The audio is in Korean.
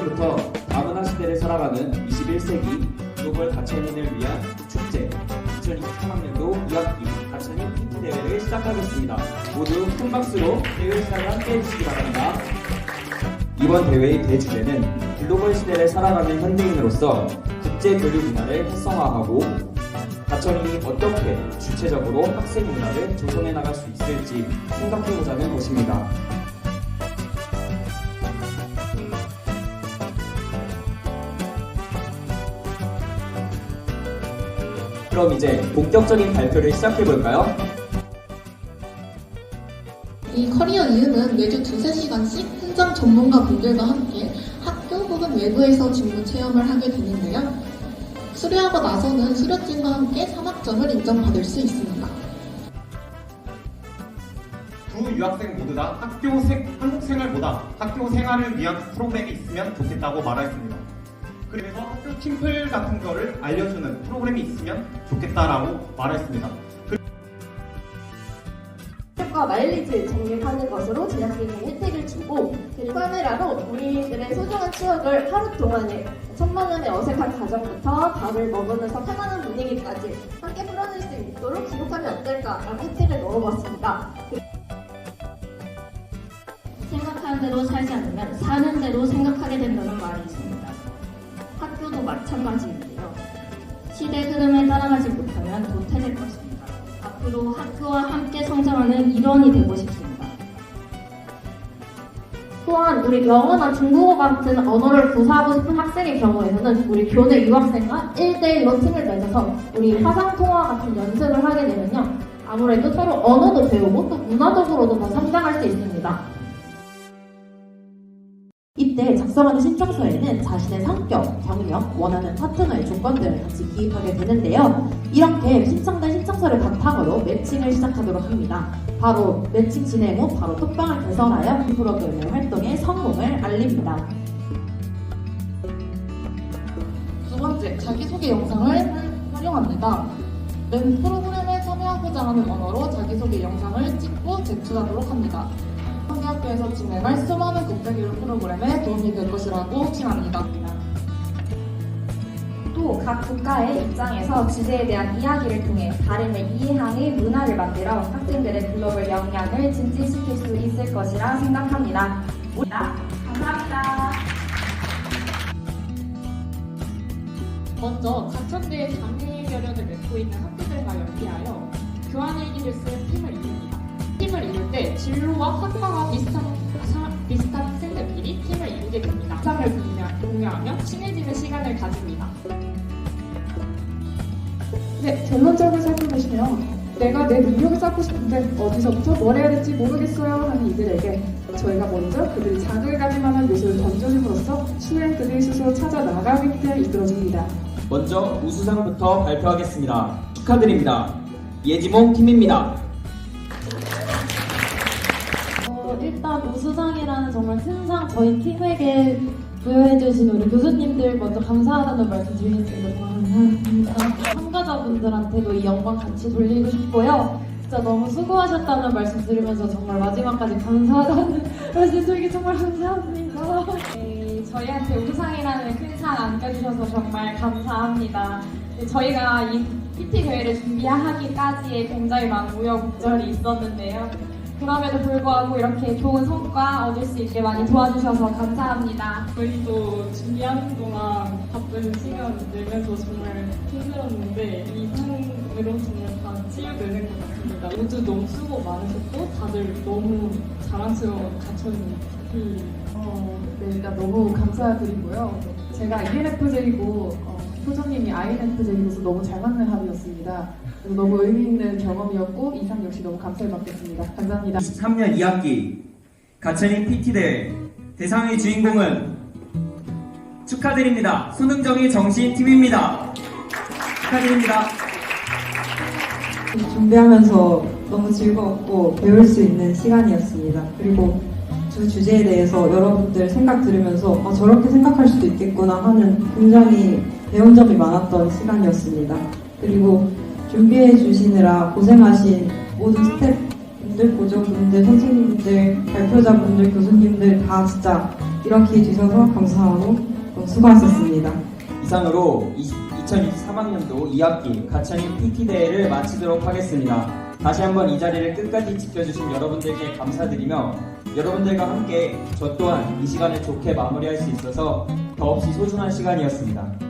지금부터 다문화 시대를 살아가는 21세기 글로벌 가천인을 위한 축제 2023학년도 2학기 가천인 PT 대회를 시작하겠습니다. 모두 큰 박수로 대회 시작을 함께 해주시기 바랍니다. 이번 대회의 대주제는 글로벌 시대를 살아가는 현대인으로서 국제 교류 문화를 활성화하고 가천인이 어떻게 주체적으로 학생 문화를 조성해 나갈 수 있을지 생각해보자는 것입니다. 그럼 이제 본격적인 발표를 시작해볼까요? 이 커리어 이유는 매주 두세 시간씩 현장 전문가 분들과 함께 학교 혹은 외부에서 직무 체험을 하게 되는데요. 수료하고 나서는 수료증과 함께 산학점을 인정받을 수 있습니다. 두 유학생 모두 다 학교 생, 한국 생활보다 학교 생활을 위한 프로그램이 있으면 좋겠다고 말했습니다. 그래서 학교 팀플 같은 거를 알려주는 프로그램이 있으면 좋겠다라고 말했습니다. 과 마일리지 적립하는 것으로 제작진에 혜택을 주고 그리고 카메라로 우리들의 소중한 추억을 하루 동안에 천만 원의 어색한 가정부터 밥을 먹으면서 편안한 분위기까지 함께 풀어낼 수 있도록 기록하면 어떨까라는 혜택을 넣어봤습니다. 생각하는 대로 살지 않으면 사는 대로 생각하게 된다는 말이 있습니다. 마찬가지인데요. 시대 흐름에 따라가지 못하면 도태될 것입니다. 앞으로 학교와 함께 성장하는 일원이 되고 싶습니다. 또한 우리 영어나 중국어 같은 언어를 구사하고 싶은 학생의 경우에는 우리 교내 유학생과 1대1로 팀을 맺어서 우리 화상통화 같은 연습을 하게 되면요. 아무래도 서로 언어도 배우고 또 문화적으로도 더 성장할 수 있습니다. 작성하는 신청서에는 자신의 성격, 경력, 원하는 파트너의 조건들을 같이 기입하게 되는데요. 이렇게 신청된 신청서를 바탕으로 매칭을 시작하도록 합니다. 바로 매칭 진행 후 바로 톡방을 개설하여 이 프로그램의 활동의 성공을 알립니다. 두 번째, 자기소개 영상을 활용합니다. 램 프로그램에 참여하고자 하는 언어로 자기소개 영상을 찍고 제출하도록 합니다. 한대학교에서 진행할 수많은 국제교류 프로그램에 도움이 될 것이라고 확신합니다. 또 각 국가의 입장에서 주제에 대한 이야기를 통해 다름을 이해하는 문화를 만들어 학생들의 글로벌 역량을 증진시킬 수 있을 것이라 생각합니다. 감사합니다. 먼저 가천대의 장애인 결연을 맺고 있는 학교들과 연계하여 교환일기를 쓴 팀을 이룹니다. 팀을 이룰 때 진로와 학과가 비슷한, 사- 비슷한 학생들끼리 팀을 이루게 됩니다. 상을 공유- 공유하며 친해지는 시간을 가집니다. 네, 결론적으로 살펴보시면 내가 내 능력을 쌓고 싶은데 어디서부터 뭘 해야 될지 모르겠어요 하는 이들에게 저희가 먼저 그들이 자극을 가질 만한 요소를 던져줌으로써 추후에 그들이 스스로 찾아 나가게끔 이끌어줍니다. 먼저 우수상부터 발표하겠습니다. 축하드립니다. 예지몽 팀입니다. 어, 일단 우수상이라는 정말 큰상 저희 팀에게 부여해주신 우리 교수님들 먼저 감사하다는 말씀 드리겠습니다. 감사합니다. 참가자분들한테도 이 영광 같이 돌리고 싶고요. 진짜 너무 수고하셨다는 말씀 드리면서 정말 마지막까지 감사하다는 말씀 드리기 정말 감사합니다. 네, 저희한테 우상이라는 큰 상 안겨주셔서 정말 감사합니다. 네, 저희가 이 PT 대회를 준비하기까지에 굉장히 많은 우여곡절이 있었는데요. 그럼에도 불구하고 이렇게 좋은 성과 얻을 수 있게 많이 도와주셔서 감사합니다. 저희도 준비하는 동안 바쁜 시간 내면서 정말 힘들었는데 이 상으로 정말 다 치유되는 것 같습니다. 모두 너무 수고 많으셨고 다들 너무 자랑스러운 가천이 어, 네, 일단 너무 감사드리고요. 제가 ENFJ이고 어, 소장님이 INFJ로서 너무 잘 맞는 합이었습니다. 너무 의미 있는 경험이었고 이상 역시 너무 감사를 받겠습니다. 감사합니다. 23년 2학기 가천인 PT 대회 대상의 주인공은 축하드립니다. 손흥정의 정신 팀입니다. 축하드립니다. 준비하면서 너무 즐거웠고 배울 수 있는 시간이었습니다. 그리고 두 주제에 대해서 여러분들 생각 들으면서 아, 저렇게 생각할 수도 있겠구나 하는 굉장히 배운 점이 많았던 시간이었습니다. 그리고 준비해 주시느라 고생하신 모든 스태프분들, 보조분들, 선생님들, 발표자분들, 교수님들 다 진짜 이런 기회 주셔서 감사하고 또 수고하셨습니다. 이상으로 2023학년도 2학기 가천이 PT 대회를 마치도록 하겠습니다. 다시 한번 이 자리를 끝까지 지켜주신 여러분들께 감사드리며 여러분들과 함께 저 또한 이 시간을 좋게 마무리할 수 있어서 더없이 소중한 시간이었습니다.